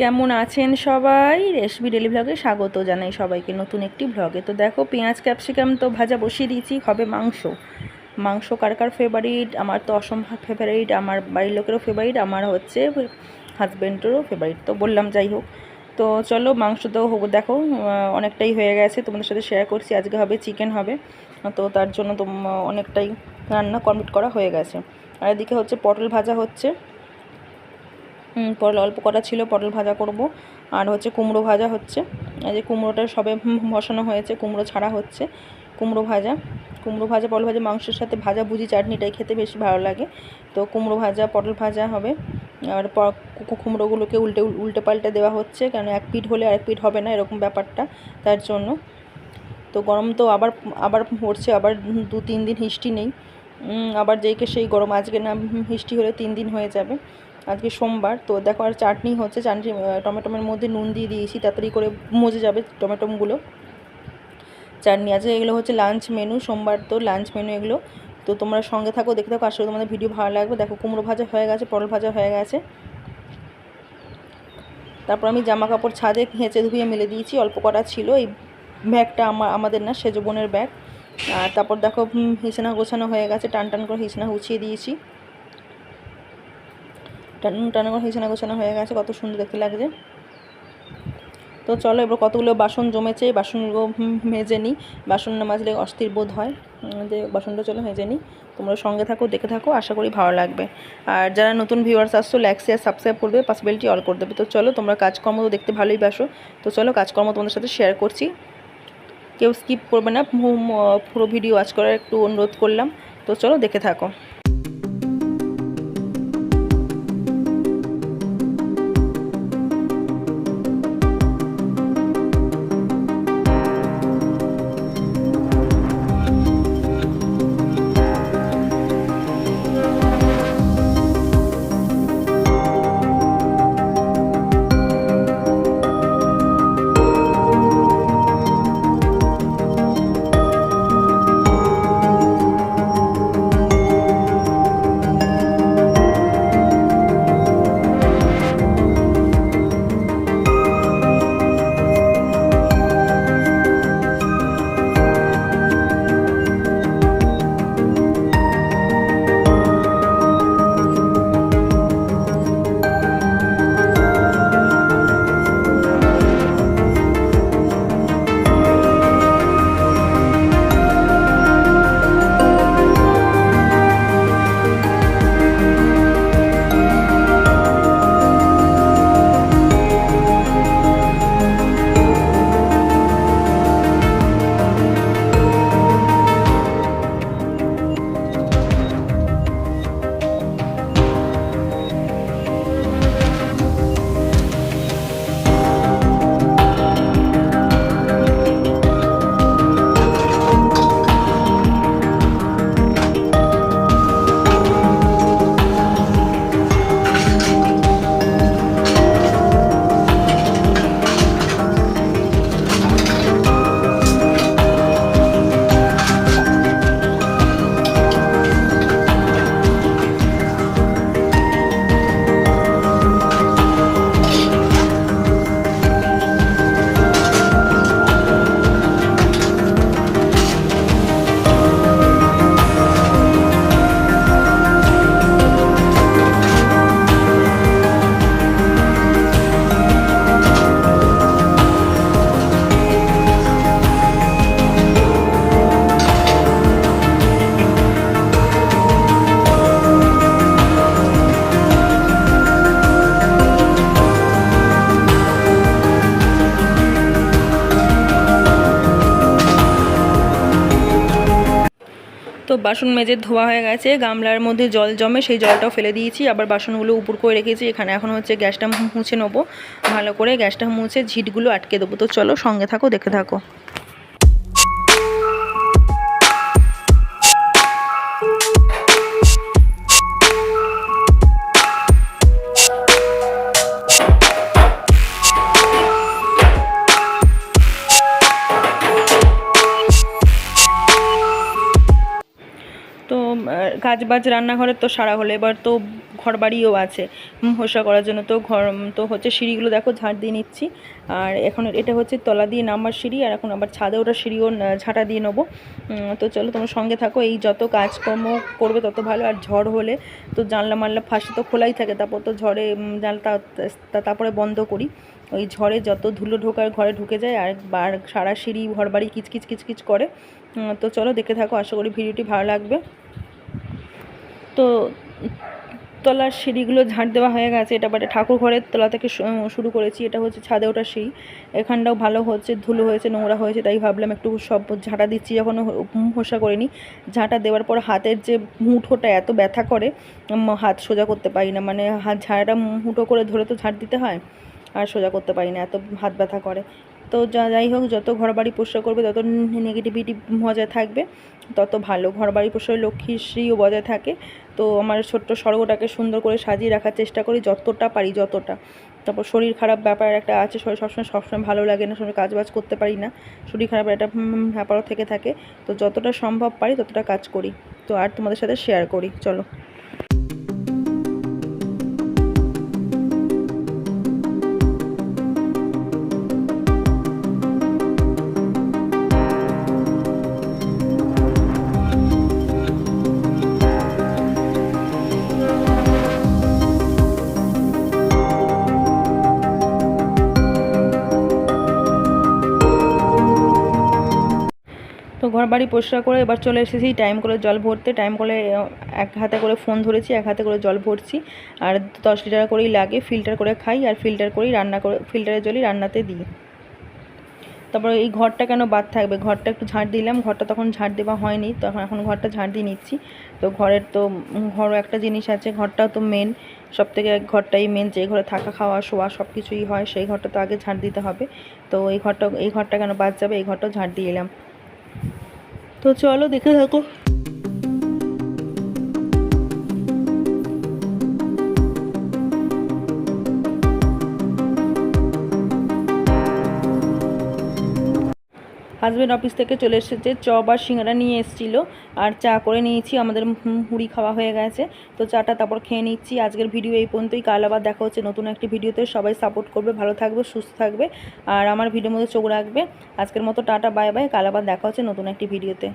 কেমন আছেন সবাই? রেশমি ডেলি ভ্লগে স্বাগত জানাই সবাইকে নতুন একটি ভ্লগে তো দেখো, পেঁয়াজ ক্যাপসিকাম তো ভাজা বসিয়ে দিয়েছি, হবে মাংস। মাংস কার কার ফেভারিট আমার তো অসম্ভব ফেভারিট আমার বাড়ির লোকেরও ফেভারিট আমার হচ্ছে হাজব্যান্ডেরও ফেভারিট তো বললাম যাই হোক। তো চলো, মাংস তো হোক, দেখো অনেকটাই হয়ে গেছে, তোমাদের সাথে শেয়ার করছি, আজকে হবে চিকেন হবে। তো তার জন্য তো অনেকটাই রান্না কমপ্লিট করা হয়ে গেছে। আর এদিকে হচ্ছে পটল ভাজা হচ্ছে। পটল, অল্প কটা ছিল, পটল ভাজা করব। আর হচ্ছে কুমড়ো ভাজা হচ্ছে। যে কুমড়োটা সবে বসানো হয়েছে, কুমড়ো ছাড়া হচ্ছে, কুমড়ো ভাজা। কুমড়ো ভাজা, পটল ভাজা, মাংসের সাথে ভাজা ভুজি চাটনিটাই খেতে বেশি ভালো লাগে। তো কুমড়ো ভাজা, পটল ভাজা হবে। আর কুমড়োগুলোকে উল্টে উল্টে পাল্টে দেওয়া হচ্ছে কারণ এক পিঠ হলে আরেক পিঠ হবে না, এরকম ব্যাপারটা তার জন্য। তো গরম তো আবার আবার পড়ছে, আবার দু, তিন দিন হিস্টি নেই। আবার যেইকে সেই গরম, আজকে না হিস্টি হলে তিন দিন হয়ে যাবে। আজকে সোমবার। তো দেখো আর চাটনি হচ্ছে, চাটনি টমেটোমের মধ্যে নুন দিয়ে দিয়েছি, তাড়াতাড়ি করে মজে যাবে টমেটোগুলো। চাটনি আছে, এগুলো হচ্ছে লাঞ্চ মেনু, সোমবার তো লাঞ্চ মেনু এগুলো। তো তোমরা সঙ্গে থাকো, দেখতে থাকো আসলে তোমাদের ভিডিও ভালো লাগবে। দেখো কুমড়ো ভাজা হয়ে গেছে, পটল ভাজা হয়ে গেছে। তারপর আমি জামা কাপড় ছাদে হেঁচে ধুয়ে মেলে দিয়েছি, অল্প কটা ছিল, এই ব্যাগটা আমার আমাদের না, সেজ বোনের ব্যাগ। আর তারপর দেখো হিসেনা গোছানো হয়ে গেছে, টান টান করে হিসেনা গুছিয়ে দিয়েছি। টান হিসেনা গোছানো হয়ে গেছে, কত সুন্দর দেখতে লাগছে। তো চলো এবার কতগুলো বাসন জমেছে, বাসনগুলো মেজে নিই বাসন না মাজলে অস্থির বোধ হয়। যে বাসনটা চলো মেজে নিই তোমরা সঙ্গে থাকো, দেখে থাকো, আশা করি ভালো লাগবে। আর যারা নতুন ভিউয়ার্স আসছো লাইক শেয়ার সাবস্ক্রাইব করবে পসিবিলিটি অল করে দেবে। তো চলো তোমরা কাজকর্ম তো দেখতে ভালোই বাসো। তো চলো কাজকর্ম তোমাদের সাথে শেয়ার করছি। কেউ স্কিপ করবে না। পুরো ভিডিও ওয়াচ করার একটু অনুরোধ করলাম। তো চলো দেখে থাকো। বাসন মেজে ধোয়া হয়ে গেছে, গামলার মধ্যে জল জমে সেই জলটাও ফেলে দিয়েছি। আবার বাসনগুলো উপর করে রেখেছি, এখানে এখন হচ্ছে গ্যাসটা মুছে নেব। ভালো করে গ্যাসটা মুছে ঝিটগুলো আটকে দেবো। তো চলো সঙ্গে থাকো, দেখে থাকো। কাজ বাজ রান্নাঘরের তো সারা হলো, এবার তো ঘর বাড়িও আছে হোসা করার জন্য তো ঘর তো হচ্ছে সিঁড়িগুলো দেখো, ঝাঁট দিয়ে নিচ্ছি। আর এখন এটা হচ্ছে তলা দিয়ে নামার সিঁড়ি, আর এখন আবার ছাদে ওটা সিঁড়িও ঝাঁটা দিয়ে নেব। তো চলো তোমার সঙ্গে থাকো, এই যত কাজকর্ম করবে তত ভালো, আর ঝড় হলে তো জানলা মানলা ফাঁসে তো খোলাই থাকে, তারপর তো ঝড়ে তা- তারপরে বন্ধ করি। ওই ঝড়ে যত ধুলো ঢোকার ঘরে ঢুকে যায়, আর বার সারা সিঁড়ি ঘর বাড়ি কিচকিচ কিচকিচ করে। তো চলো দেখে থাকো, আশা করি ভিডিওটি ভালো লাগবে। তো তলার সিঁড়িগুলো ঝাঁট দেওয়া হয়ে গেছে। এটা বাটে ঠাকুর ঘরের তলা থেকে শুরু করেছি। এটা হচ্ছে ছাদে ওটা সিঁড়ি। এখানটাও ভালো হচ্ছে, ধুলো হয়েছে, নোংরা হয়েছে, তাই ভাবলাম একটু সব ঝাঁটা দিচ্ছি। যখন হোসা করিনি, ঝাঁটা দেওয়ার পর হাতের যে মুঠোটা এত ব্যথা করে হাত সোজা করতে পারি না। মানে হাত ঝাঁটা মুঠো করে ধরে তো ঝাঁট দিতে হয়, আর সোজা করতে পারি না, এত হাত ব্যথা করে। তো যা, যাই হোক, যত ঘর বাড়ি পরিষ্কার করবে, তত নেগেটিভিটি বজায় থাকবে, তত ভালো। ঘর বাড়ি পরিষ্কার লক্ষ্মীর শ্রীও বজায় থাকে। তো আমার ছোট্ট স্বর্গটাকে সুন্দর করে সাজিয়ে রাখার চেষ্টা করি, যতটা পারি যতটা। তারপর শরীর খারাপ ব্যাপার একটা আছে, শরীর সবসময় সবসময় ভালো লাগে না, সবসময় কাজ বাজ করতে পারি না। শরীর খারাপ একটা ব্যাপারও থেকে থাকে। তো যতটা সম্ভব পারি ততটা কাজ করি। তো আর তোমাদের সাথে শেয়ার করি। চলো। ঘর বাড়ি পরিষ্কার করে এবার চলে এসেছি টাইম করে জল ভরতে টাইম করে এক হাতে করে ফোন ধরেছি, এক হাতে করে জল ভরছি। আর দশ লিটার করেই লাগে ফিল্টার করে খাই আর ফিল্টার করেই রান্না করে ফিল্টারের জলই রান্নাতে দিই। তারপরে এই ঘরটা কেন বাদ থাকবে? ঘরটা একটু ঝাঁট দিলাম, ঘরটা তখন ঝাঁট দেওয়া হয়নি তখন এখন ঘরটা ঝাঁট দিয়ে নিচ্ছি। তো ঘরের তো ঘরও একটা জিনিস আছে, ঘরটাও তো মেন সব থেকে ঘরটাই মেন যে ঘরে থাকা, খাওয়া, শোয়া সব কিছুই হয়, সেই ঘরটা তো আগে ঝাঁট দিতে হবে। তো এই ঘরটা এই ঘরটা কেন বাদ যাবে? এই ঘরটাও ঝাঁট দিয়ে এলাম। তো চলো দেখে থাকো। হাজব্যান্ড অফিস থেকে চলে এসেছে চপ আর সিঙ্গারা নিয়ে এসেছিল। আর চা করে নিয়েছি, আমাদের মুড়ি খাওয়া হয়ে গেছে। তো চাটা তারপর খেয়ে নিচ্ছি। আজকের ভিডিও এই পর্যন্তই। কাল আবার দেখা হচ্ছে নতুন একটি ভিডিওতে সবাই সাপোর্ট করবে, ভালো থাকবে, সুস্থ থাকবে। আর আমার ভিডিওর মধ্যে চোখ রাখবে। আজকের মতো টাটা বাই বাই কাল আবার দেখা হচ্ছে নতুন একটি ভিডিওতে